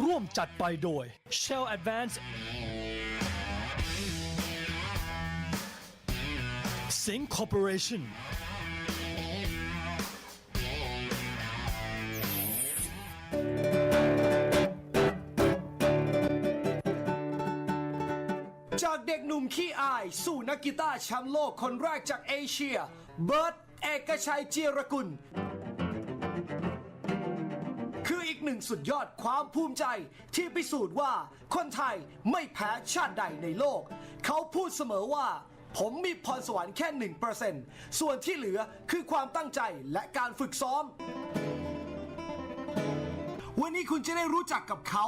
ร่วมจัดไปโดย Shell Advance Sing Corporation จากเด็กหนุ่มขี้อาย สู่นักกีตาร์แชมป์โลกคนแรกจากเอเชีย เบิร์ตเอกชัยเจียรกุล หนึ่งสุดยอดความภูมิใจที่พิสูจน์ว่าคนไทยไม่แพ้ชาติใดในโลก เขาพูดเสมอว่า ผมมีพรสวรรค์แค่หนึ่งเปอร์เซ็นต์ส่วนที่เหลือคือความตั้งใจและการฝึกซ้อม วันนี้คุณจะได้รู้จักกับเขา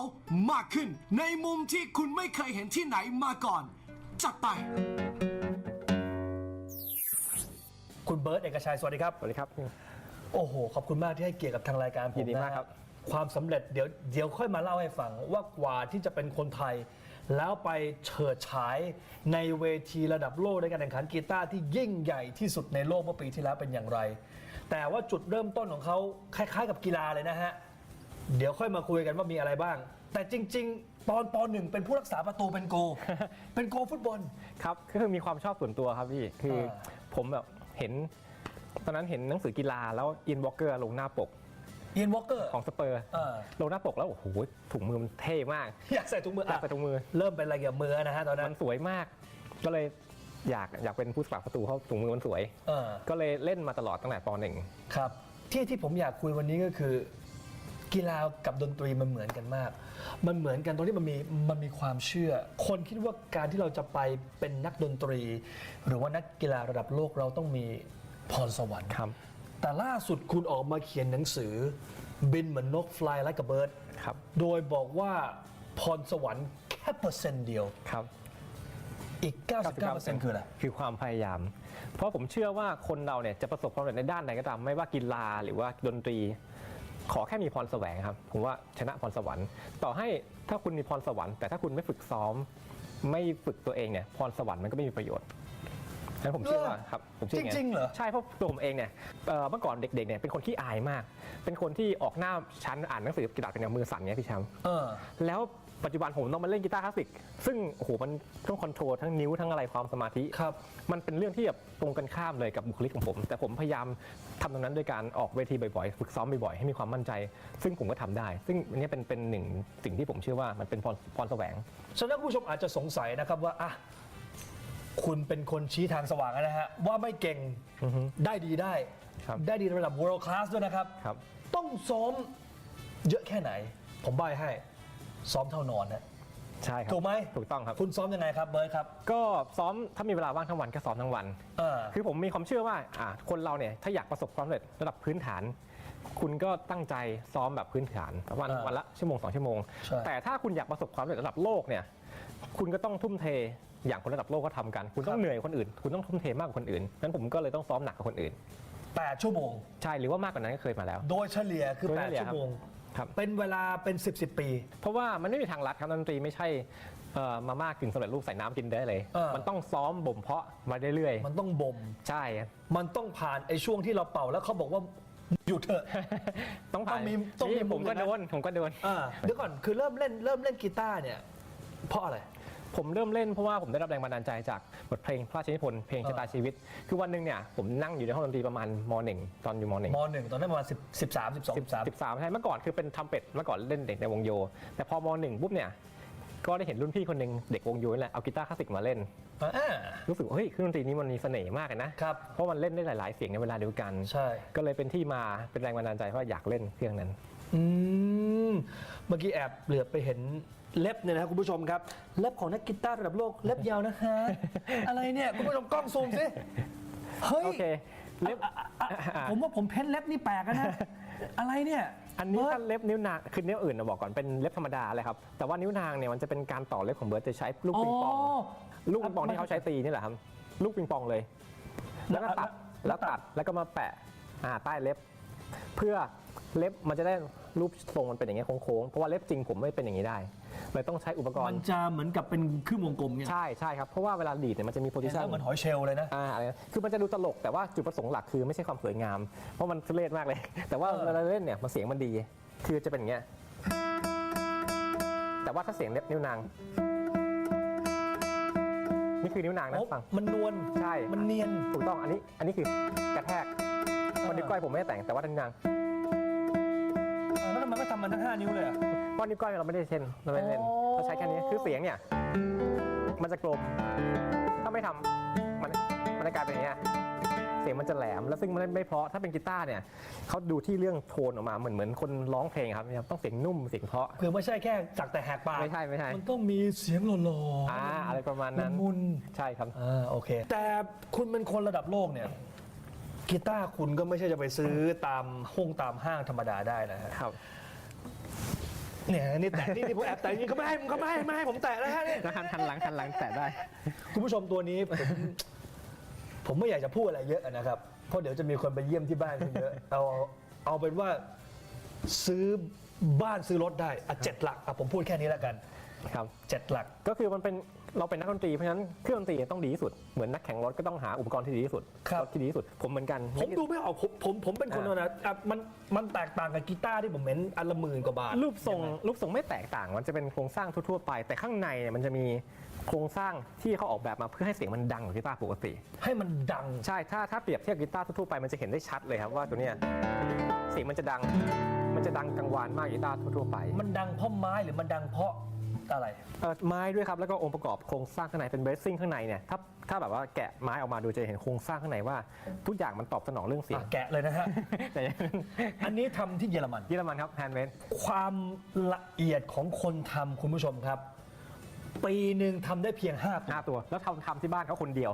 มากขึ้น ในมุมที่คุณไม่เคยเห็นที่ไหนมาก่อน จัดไป คุณเบิร์ตเอกชัยสวัสดีครับ สวัสดีครับ โอ้โห ขอบคุณมากที่ให้เกียรติกับทางรายการผมยินดีมากะฮะครับ ความสำเร็จเดี๋ยวเดี๋ยวค่อยมาเล่าให้ฟังว่ากว่าที่จะเป็นคนไทย แล้วไปเฉิดฉายในเวทีระดับโลกในการแข่งขันกีตาร์ที่ยิ่งใหญ่ที่สุดในโลกเมื่อปีที่แล้วเป็นอย่างไร แต่ว่าจุดเริ่มต้นของเขาคล้าย ๆ กับกีฬาเลยนะฮะ เดี๋ยวค่อยมาคุยกันว่ามีอะไรบ้าง แต่จริง ๆ ตอนปหนึ่งเป็นผู้รักษาประตูเป็นโก เป็นโกฟุตบอล ครับก็คือมีความชอบส่วนตัวครับพี่คืออ่าผมแบบเห็น ตอนนั้นเห็นหนังสือกีฬาแล้วอินวอลเกอร์ลงหน้าปกเอี ยนวอลเกอร์ของสเปอร์อ่าลงหน้าปกแล้วโอ้โหถุงมือมันเท่มากอยากใส่ถุงมืออยากใส่ถุงมือ เริ่มเป็นอะไรเกี่ยวกับมือนะฮะตอนนั้มันนสวยมาก ก็เลยอยากอยากเป็นผู้สกัดประตูเพราะถุงมือมันสวย เออ ก็เลยเล่นมาตลอดตั้งแต่ปหนึ่ง ครับที่ที่ผมอยากคุยวันนี้ก็คือ กีฬากับดนตรีมันเหมือนกันมาก มันเหมือนกันตรงที่มันมีมันมีความเชื่อ คนคิดว่าการที่เราจะไปเป็นนักดนตรี หรือว่านักกีฬาระดับโลกเราต้องมีพรสวรรค์ครับ แต่ล่าสุดคุณออกมาเขียนหนังสือ บินเหมือนนก fly like a bird ครับ โดยบอกว่าพรสวรรค์แค่เปอร์เซ็นต์เดียว ครับ อีก 99%คืออะไร คือความพยายาม เพราะผมเชื่อว่าคนเราเนี่ยจะประสบความสำเร็จในด้านไหนก็ตาม ไม่ว่ากีฬาหรือว่าดนตรี ขอแค่มีพรแสวงครับ ผมว่าชนะพรสวรรค์ ต่อให้ถ้าคุณมีพรสวรรค์ แต่ถ้าคุณไม่ฝึกซ้อม ไม่ฝึกตัวเองเนี่ย พรสวรรค์มันก็ไม่มีประโยชน์ฉะ นั้นผมเชื่อว่าครับผมเชื่ออย่างนั้นจริงๆเหรอ ใช่เพราะตัวผมเองเนี่ยเอ่อเมื่อก่อนเด็กๆเนี่ยเป็นคนขี้อายมาก เป็นคนที่ออกหน้าชั้นอ่านหนังสือกระดาษเป็นแนวมือสั่นเนี่ยพี่แชมป์ เออ แล้วปัจจุบันผมต้องมาเล่นกีตาร์คลาสสิก ซึ่งโอ้โหมันต้องคอนโทรลทั้งนิ้วทั้งอะไรความสมาธิ ครับ มันเป็นเรื่องที่แบบตรงกันข้ามเลยกับบุคลิกของผม แต่ผมพยายามทำตรงนั้นด้วยการออกเวทีบ่อยๆ ฝึกซ้อมบ่อยๆ ให้มีความมั่นใจ ซึ่งผมก็ทำได้ ซึ่งอันนี้เป็นเป็นหนึ่งสิ่งที่ผมเชื่อว่ามันเป็นพรพรแสวง ฉะนั้นผู้ชมอาจจะสงสัยนะครับว่าอะ คุณเป็นคนชี้ทางสว่างนะฮะ ว่าไม่เก่งอือฮึได้ดีได้ ครับ ได้ดีระดับ world class ด้วยนะครับ ครับ ต้องซ้อมเยอะแค่ไหน ผมใบให้ ซ้อมเท่านอนนะใช่ครับถูกไหมถูกต้องครับ คุณซ้อมยังไงครับเบิร์ดครับก็ซ้อมถ้ามีเวลาว่างทั้งวันก็ซ้อมทั้งวัน เออ คือผมมีความเชื่อว่าอะคนเราเนี่ยถ้าอยากประสบความสำเร็จระดับพื้นฐาน คุณก็ตั้งใจซ้อมแบบพื้นฐานวันอ่าวันละชั่วโมงสองชั่วโมง ใช่ แต่ถ้าคุณอยากประสบความสำเร็จระดับโลกเนี่ยคุณก็ต้องทุ่มเท อย่างคนระดับโลกก็ทำกัน คุณต้องเหนื่อยกว่าคนอื่น คุณต้องทุ่มเทมากกว่าคนอื่นนั้นผมก็เลยต้องซ้อมหนักกว่าคนอื่น 8 ชั่วโมง ใช่หรือว่ามากกว่านั้นก็เคยมาแล้ว โดยเฉลี่ยคือ โดยเฉลี่8 ยชั่วโมง ครับ เป็นเวลาเป็น 10 10 ปี เพราะว่ามันไม่มีทางลัดครับดนตรีไม่ใช่เอ่อมาม่ากึ่งสำเร็จรูปใส่น้ำกินได้เลย เออ มันต้องซ้อมบ่มเพาะมาเรื่อยมันต้องบ่ม ๆใช่ มันต้องผ่านไอ้ช่วงที่เราเป่าแล้วเขาบอกว่าหยุดเถอะ ต้องผ่านต้องมีต้องมีนี่ผมมุมอก็ย่างนั้โดนนผมก็โดน อ่าเดี๋ยวก่อนคือเริ่มเล่นเริ่มเล่นกีตาร์เนี่ยเพราะอะไร ผมเริ่มเล่นเพราะว่าผมได้รับแรงบันดาลใจจากบทเพลงพระราชนิพนธ์เพลงชะตาชีวิต คือวันหนึ่งเนี่ยผมนั่งอยู่ในห้องดนตรีประมาณมหนึ่งตอนอยู่มหนึ่ง มหนึ่งตอนนั้นประมาณ10 13 12 13สิบสามใช่เมื่อก่อนคือเป็นทำเป็ดเมื่อก่อนเล่นเด็กในวงโย แต่พอมหนึ่งปุ๊บเนี่ยก็ได้เห็นรุ่นพี่คนหนึ่งเด็กวงโยนี่แหละเอากีตาร์คลาสสิกมาเล่น อ่า รู้สึกว่าเฮ้ยเครื่องดนตรีนี้มันมีเสน่ห์มากเลยนะครับ เพราะมันเล่นได้หลาย ๆ เสียงในเวลาเดียวกัน ใช่ ก็เลยเป็นที่มาเป็นแรงบันดาลใจว่าอยากเล่นเครื่องนั้น อืม เมื่อกี้แอบเหลือบไปเห็น เล็บเนี่ยนะครับคุณผู้ชมครับ เล็บของนักกีตาร์ระดับโลกเล็บยาวนะฮะ อะไรเนี่ยคุณผู้ชมกล้องซูมสิ เฮ้ยโอเคเล็บอะอะอะผมว่าผมเพ้นเล็บนี่แปลกอะนะ อะไรเนี่ยอันนี้เบิร์ถ้าดเล็บนิ้วนางคือนิ้วอื่นนะบอกก่อนเป็นเล็บธรรมดาเลยครับแต่ว่านิ้วนางเนี่ยมันจะเป็นการต่อเล็บของเบิร์ดจะใช้ลูกปิงปอง ลูกปิงปองที่เขาใช้ตีนี่แหละครับ ลูกปิงปองเลย แล้วก็ตัดแล้แล้ววตัตัดดแล้วก็มาแปะอ่าใต้เล็บ เพื่อเล็บมันจะได้รูปทรงมันเป็นอย่างเงี้ยโค้งๆเพราะว่าเล็บจริงผมไม่เป็นอย่างนี้ได้ เลยต้องใช้อุปกรมันณ์ จะเหมือนกับเป็นครึ่งวงกลมเนี่ยใช่ใช่ครับ เพราะว่าเวลาดีดเนี่ยมันจะมีโพซิชัน แล้วเหมือนหอยเชลล์เลยนะ อ่าอะไรนะคือมันจะดูตลกแต่ว่าจุดประสงค์หลักคือไม่ใช่ความสวยงาม เพราะมันทุเรศมากเลย แต่ว่าเออเวลาเล่นเนี่ยมันเสียงมันดี คือจะเป็นอย่างเงี้ย แต่ว่าถ้าเสียงนิ้วนาง นี่คือนิ้วนางนะโอ้ฟัง มันนวลใช่ มันเนียน ถูกต้อง อันนี้ อันนี้คือกระแทกวันนิ้วก้อยผมไม่ได้แต่งแต่ว่านิ้วนาง อ่าแล้วทำไมไม่ทำมันทั้งห้านิ้วเลยอะ เพราะนิ้วก้อยเราไม่ได้เช่นเราไม่ได้เล่นอ๋อเราใช้แค่นี้คือเสียงเนี่ย มันจะกลม ถ้าไม่ทำมันมันจะกลายเป็นอย่างเงี้ยเสียงมันจะแหลม แล้วซึ่งมันไม่เพราะถ้าเป็นกีตาร์เนี่ยเขาดูที่เรื่องโทนออกมาเหมือนเหมือนคนร้องเพลงครับต้องเสียงนุ่มเสียงเพราะ คือไม่ใช่แค่จักแต่แหกปากไม่ใช่ไม่ใช่ มันต้องมีเสียงหล่อๆอ่าอะไรประมาณนั้นมุนใช่ครับๆอ่าโอเค แต่คุณเป็นคนระดับโลกเนี่ยกีตาร์คุณก็ไม่ใช่จะไปซื้อตามห้องตามห้างธรรมดาได้นะฮะครับ เนี่ยนี่แต่นี่นี่ผมแอบแต่จริงเขาไม่ให้เขาไม่ให้ไม่ให้ผมแตะนะฮะนี่แล้วหันหันหลังหันหลังแตะได้ คุณผู้ชมตัวนี้ผมผมไม่อยากจะพูดอะไรเยอะนะครับ เพราะเดี๋ยวจะมีคนไปเยี่ยมที่บ้านคุณเยอะเอาเอาเป็นว่าซื้อบ้านซื้อรถได้อะเจ็ดหลักอะผมพูดแค่นี้แล้วกัน ครับเจ็ดหลักก็คือมันเป็นเราเป็นนักดนตรีเพราะฉะนั้นเครื่องดนตรีต้องดีที่สุดเหมือนนักแข่งรถก็ต้องหาอุปกรณ์ที่ดีที่สุดครับรถที่ดีที่สุด ผมเหมือนกันผมดูไม่ออกผมผมผมเป็นคนนะอะมันมันแตกต่างกับกีตาร์ที่ผมเห็นอันละหมื่นกว่าบาท รูปทรงรูปทรงไม่แตกต่างมันจะเป็นโครงสร้างทั่วๆไป แต่ข้างในเนี่ยมันจะมีโครงสร้างที่เขาออกแบบมาเพื่อให้เสียงมันดังกว่ากีตาร์ปกติ ให้มันดัง ใช่ ถ้าถ้าเปรียบเทียบกีตาร์ทั่วๆไปมันจะเห็นได้ชัดเลยครับว่าตัวเนี้ยเสียงมันจะดัง มันจะดังกังวานมากกีตาร์ทั่วๆไป มันดังเพราะไม้หรือมันดังเพราะ อะไรเอ่อไม้ด้วยครับแล้วก็องค์ประกอบโครงสร้างข้างในเป็นเบสซิ่งข้างในเนี่ยถ้าถ้าแบบว่าแกะไม้ออกมาดูจะเห็นโครงสร้างข้างในว่า ทุกอย่างมันตอบสนองเรื่องเสียงอะแกะเลยนะฮะ แต่อย่างนั้นอันนี้ทำที่เยอรมัน เยอรมันครับแฮนด์เมด ความละเอียดของคนทำคุณผู้ชมครับ ปีหนึ่งทำได้เพียง 5 ตัว ห้าตัวแล้วทำทำที่บ้านเขาคนเดียว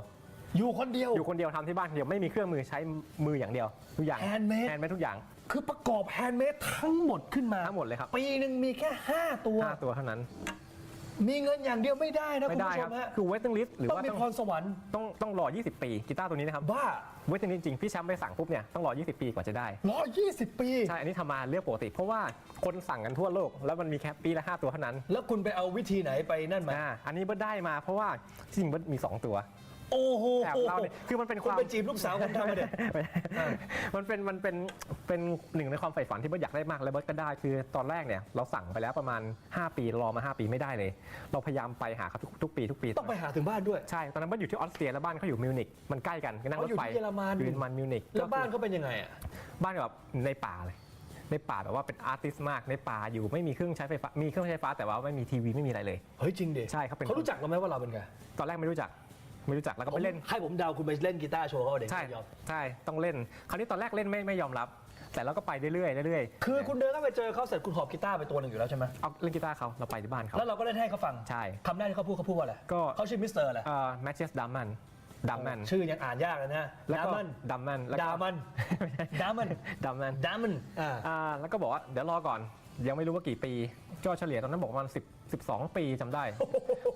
อยู่คนเดียว อยู่คนเดียวทำที่บ้านคนเดียวไม่มีเครื่องมือใช้มืออย่างเดียวทุกอย่าง Handmade แฮนด์เมดทุกอย่าง คือประกอบแฮนด์เมดทั้งหมดขึ้นมาทั้งหมดเลยครับ ปีหนึ่งมีแค่ 5 ตัว ห้าตัวเท่านั้น มีเงินอย่างเดียวไม่ได้นะไม่คุณได้ผู้ชครับมฮะคือเวทติ้งลิสต์หรือต้องว่ามีต้องพรสวรรค์ต้องต้องรอ 20 ปีกีตาร์ตัวนี้นะครับบ้าเวทติ้งลิสต์จริงพี่แชมป์ไปสั่งปุ๊บเนี่ยต้องรอ 20 ปีกว่าจะได้120ปี ใช่ อันนี้ทำมาเรื่องปกติ เพราะว่าคนสั่งกันทั่วโลก แล้วมันมีแค่ปีละ 5 ตัวเท่านั้นแล้วคุณไปเอาวิธีไหนไปนั่นมา อ่าอันนี้เบิร์ดได้มาเพราะว่าจริงๆเบิร์ดมี 2 ตัว โอ้โหแอบเล่าเนี่ยคือมันเป็นคุณความไปจีบลูกสาวคนทำมาเด็ดไม่ใช่มันเป็นมันเป็นเป็นหนึ่งในความใฝ่ฝันที่เบิร์ดอยากได้มากและเบิร์ดก็ได้คือตอนแรกเนี่ยเราสั่งไปแล้วประมาณ 5 ปีรอมา 5 ปีไม่ได้เลย เราพยายามไปหาเขาทุกทุกปีทุกปีต้องไปหาถึงบ้านด้วย ใช่ตอนนั้นเบิร์ดอยู่ที่ออสเตรียแล้วบ้านเขาอยู่มิวนิกมันใกล้กันก็นั่งรถไฟอ๋ออยู่ที่เยอรมัน อยู่เยอรมันมิวนิกแล้วบ้านเขาเป็นยังไงอะ บ้านแบบในป่าเลยในป่าแบบว่าเป็นอาร์ติสมากในป่าอยู่ไม่มีเครื่องใช้ไฟฟ้ามีเครื่องใช้ไฟฟ้าแต่ว่าไม่มีทีวีไม่มีอะไรเลย เฮ้ยจริงดิใช่ครับเป็น เขารู้จักเราไหมว่าเราเป็นใครตอนแรกไม่รู้จัก ไม่รู้จักแล้วก็ไปเล่น ให้ผมเดาคุณไปเล่นกีตาร์โชว์เขาเด็กใช่ยอมใช่ต้องเล่น คราวนี้ตอนแรกเล่นไม่ไม่ยอมรับ แต่เราก็ไปเรื่อยๆเรื่อยๆคือคุณเดินเข้าไปเจอเขาเสร็จคุณหอบกีตาร์ไปตัวหนึ่งอยู่แล้วใช่ไหมเอาเล่นกีตาร์เขาเราไปที่บ้านเขาแล้วเราก็เล่นให้เขาฟังใช่คำแรกที่เขาพูดเขาพูดว่าอะไรก็เขาชื่อมิสเตอร์อะไรเอ่อแมทเชสดัมมันดัมมันชื่อยังอ่านยากเลยนะแล้วดาก็มันดัมมันแล้วก็ดามันดามันดัมมันดามันอ่าอ่าแล้วก็บอกว่าเดี๋ยวรอก่อนยังไม่รู้ว่ากี่ปีก็เฉลี่ยตอนนั้นบอกประมาณ10 12 ปีจำได้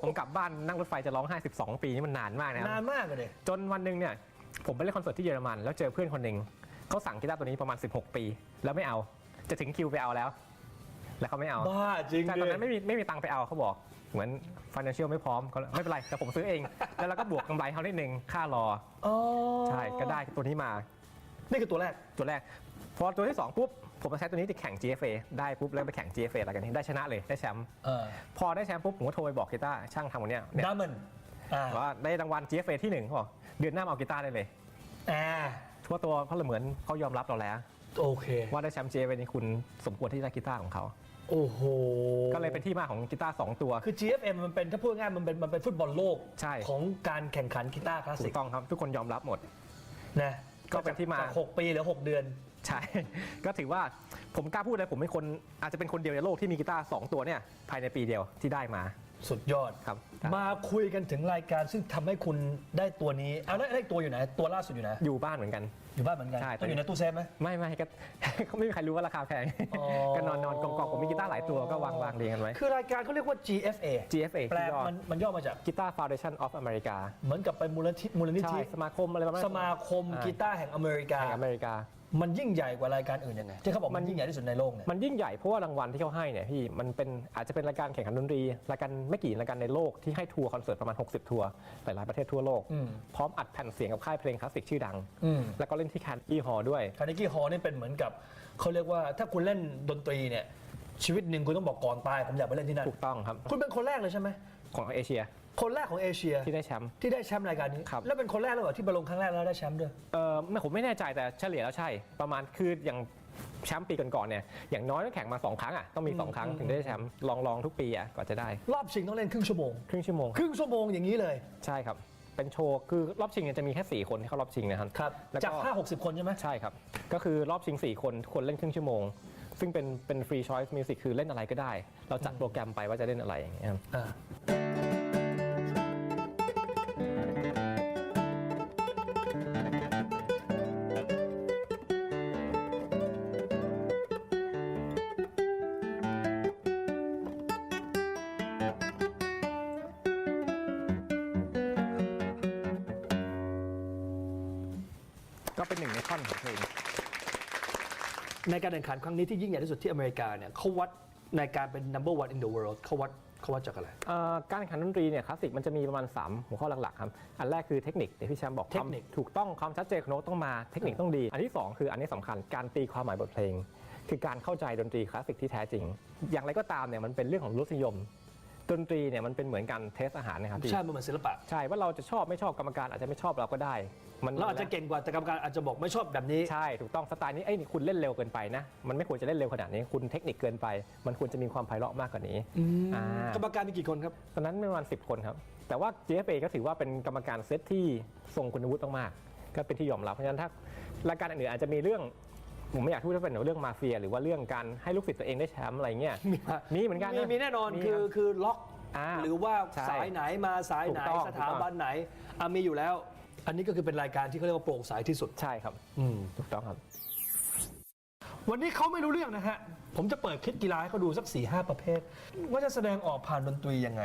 ผมกลับบ้านนั่งรถไฟจะร้องไห้12 ปีนี่มันนานมากนะนานมากเลยจนวันหนึ่งเนี่ยผมไปเล่นคอนเสิร์ตที่เยอรมันแล้วเจอเพื่อนคนหนึ่งเขาสั่งกีตาร์ตัวนี้ประมาณ 16 ปี แล้วไม่เอาจะถึงคิวไปเอาแล้ว แล้วเขาไม่เอาบ้าจริงใช่ดิตอนนั้นไม่มีไม่มีตังค์ไปเอาเขาบอก เหมือน financial ไม่พร้อมเขาไม่เป็นไรแต่ผมซื้อเอง แล้วเราก็บวกกำไรเขานิดนึงค่ารออ๋อใช่ก็ได้ตัวนี้มา นี่คือตัวแรก ตัวแรก พอตัวที่2ปุ๊บ ผมมาใช้ตัวนี้จะแข่ง GFA ได้ปุ๊บแล้วไปแข่ง GFA อะไรกันนี่ได้ชนะเลยได้แชมป์เออพอได้แชมป์ปุ๊บผมก็โทรไปบอกกีตาร์ช่างทำคนเนี้ยเนี่ยดามันอ่าว่าได้รางวัล GFA ที่หนึ่งเขาบอกเดือนหน้ามาเอากีตาร์ได้เลยอ่าทั่วตัวเพราะเหมือนเขายอมรับเราแล้ว โอเค ว่าได้แชมป์ GFA นี่คุณสมควรที่จะได้กีตาร์ของเขา โอ้โหก็เลยเป็นที่มาของกีตาร์สองตัว คือ GFM มันเป็นถ้าพูดง่ายมันเป็นมันเป็นฟุตบอลโลกใช่ ของการแข่งขันกีตาร์คลาสถูสิกกต้องครับทุกคนยอมรับหมดนะก็เป็นที่มา จากหกปีเหรือ6เดือน ใช่ ก็ถือว่าผมกล้าพูดเลยผมเป็นคนอาจจะเป็นคนเดียวในโลกที่มีกีตาร์สองตัวเนี่ยภายในปีเดียวที่ได้มา สุดยอดครับ มาคุยกันถึงรายการซึ่งทำให้คุณได้ตัวนี้เอาแล้วได้ตัวอยู่ไหน ตัวล่าสุดอยู่ไหนอยู่บ้านเหมือนกัน อยู่บ้านเหมือนกันใช่ ต้องอยู่ในตู้เซฟไหม ไม่ไม่ก็เขาไม่มีใครรู้ว่าราคาแพงอ๋อ ก็นอนนอนกองกองผมมีกีตาร์หลายตัวก็วางวางเรียงกันไว้ คือรายการเขาเรียกว่า GFA GFA แปลที่ย่อ มันมันย่อมาจากกีตาร์ Foundation of America เหมือนกับเป็นมูลนิธิมูลนิใช่ธิสมาคมอะไรประมาณสมาคมอ่ากีตาร์แห่งอเมริกา แห่งอเมริกา มันยิ่งใหญ่กว่ารายการอื่นยังไงที่เขาบอกมันยิ่งใหญ่ที่สุดในโลกเนี่ย มันยิ่งใหญ่เพราะว่ารางวัลที่เขาให้เนี่ยพี่มันเป็นอาจจะเป็นรายการแข่งขันดนตรีรายการไม่กี่รายการในโลกที่ให้ทัวร์คอนเสิร์ตประมาณ 60 ทัวร์หลายๆประเทศทั่วโลก อืมพร้อมอัดแผ่นเสียงกับค่ายเพลงคลาสสิกชื่อดัง อืม แล้วก็เล่นที่แคนดี้ฮอลล์ด้วย คาร์เนกี้ฮอลล์นี่เป็นเหมือนกับเขาเรียกว่าถ้าคุณเล่นดนตรีเนี่ยชีวิตหนึ่งคุณต้องบอกก่อนตายผมอยากไปเล่นที่นั่นถูกต้องครับ คุณเป็นคนแรกเลยใช่ไหมของเอเชีย คนแรกของเอเชียที่ได้แชมป์ ที่ได้แชมป์รายการนี้ ครับ แล้วเป็นคนแรกเลยเหรอที่มาลงครั้งแรกแล้วได้แชมป์ด้วย เออไม่ผมไม่แน่ใจแต่เฉลี่ยแล้วใช่ ประมาณคืออย่างแชมป์ปีก่อนๆเนี่ยอย่างน้อยต้องแข่งมา 2 ครั้งอะต้องมี 2 ครั้งถึงได้แชมป์ลองลองทุกปีอะกว่าจะได้รอบชิงต้องเล่นครึ่งชั่วโมง ครึ่งชั่วโมงครึ่งชั่วโมงอย่างนี้เลย ใช่ครับ เป็นโชว์คือรอบชิงเนี่ยจะมีแค่4คนที่เข้ารอบชิงนะครับครับ แล้วก็จาก 5 60 คนใช่ไหม ใช่ครับ ก็คือรอบชิง 4 คนทุกคนเล่นครึ่งชั่วโมง ซึ่งเป็นเป็นฟรีชอยส์มิวสิกคือเล่นอะไรก็ได้ เราจัดโปรแกรมไปว่าจะเล่นอะไรอย่างเงี้ยครับ อ่า ก็เป็นหนึ่งในท่อนของเพลง ในการแข่งขันครั้งนี้ที่ยิ่งใหญ่ที่สุดที่อเมริกาเนี่ยเขาวัดในการเป็น number one in the world เขาวัดเขาวัดจากอะไร เอ่อการแข่งขันดนตรีเนี่ยคลาสสิกมันจะมีประมาณ 3 หัวข้อหลักๆครับอันแรกคือเทคนิคเดี๋ยวพี่แชมป์บอกเทคนิค วามถูกต้องความชัดเจนของโน้ตต้องมาเทคนิคต้องดี อันที่ 2 คืออันนี้สำคัญการตีความหมายบทเพลง คือการเข้าใจดนตรีคลาสสิกที่แท้จริง อย่างไรก็ตามเนี่ยมันเป็นเรื่องของรสนิยม ดนตรีเนี่ยมันเป็นเหมือนการเทสอาหารนะครับพี่ใช่มันเหมือนศิลปะ ใช่ว่าเราจะชอบไม่ชอบกรรมการอาจจะไม่ชอบเราก็ได้ มันเราอาจจะเก่งกว่าแต่กรรมการอาจจะบอกไม่ชอบแบบนี้ ใช่ถูกต้องสไตล์นี้เอ้ยนี่คุณเล่นเร็วเกินไปนะ มันไม่ควรจะเล่นเร็วขนาดนี้ คุณเทคนิคเกินไป มันควรจะมีความไพเราะมากกว่านี้อ่ากรรมการมีกี่คนครับตอนนั้นประมาณ10 คนครับ แต่ว่า GFA ก็ถือว่าเป็นกรรมการเซตที่ทรงคุณวุฒิมากๆก็เป็นที่ยอมรับเพราะฉะนั้นถ้ารายการอื่นๆอาจจะมีเรื่อง ผมไม่อยากพูดว่าเป็นเรื่องมาเฟีย หรือว่าเรื่องการให้ลูกศิษย์ตัวเองได้แชมป์อะไรเงี้ยมีเหมือนกันมีนะมีแน่นอนมีคือรับ คือล็อก อ่าหรือว่าใช่สายไหนมาสายไหนถูกต้อง สถาบันไหนอะมีอยู่แล้ว อันนี้ก็คือเป็นรายการที่เขาเรียกว่าโปร่งใสที่สุด ใช่ครับอืม ถูกต้องครับ วันนี้เขาไม่รู้เรื่องนะฮะ ผมจะเปิดคลิปกีฬาให้เขาดูสัก4ี่ห้าประเภท ว่าจะแสดงออกผ่านดนตรียังไง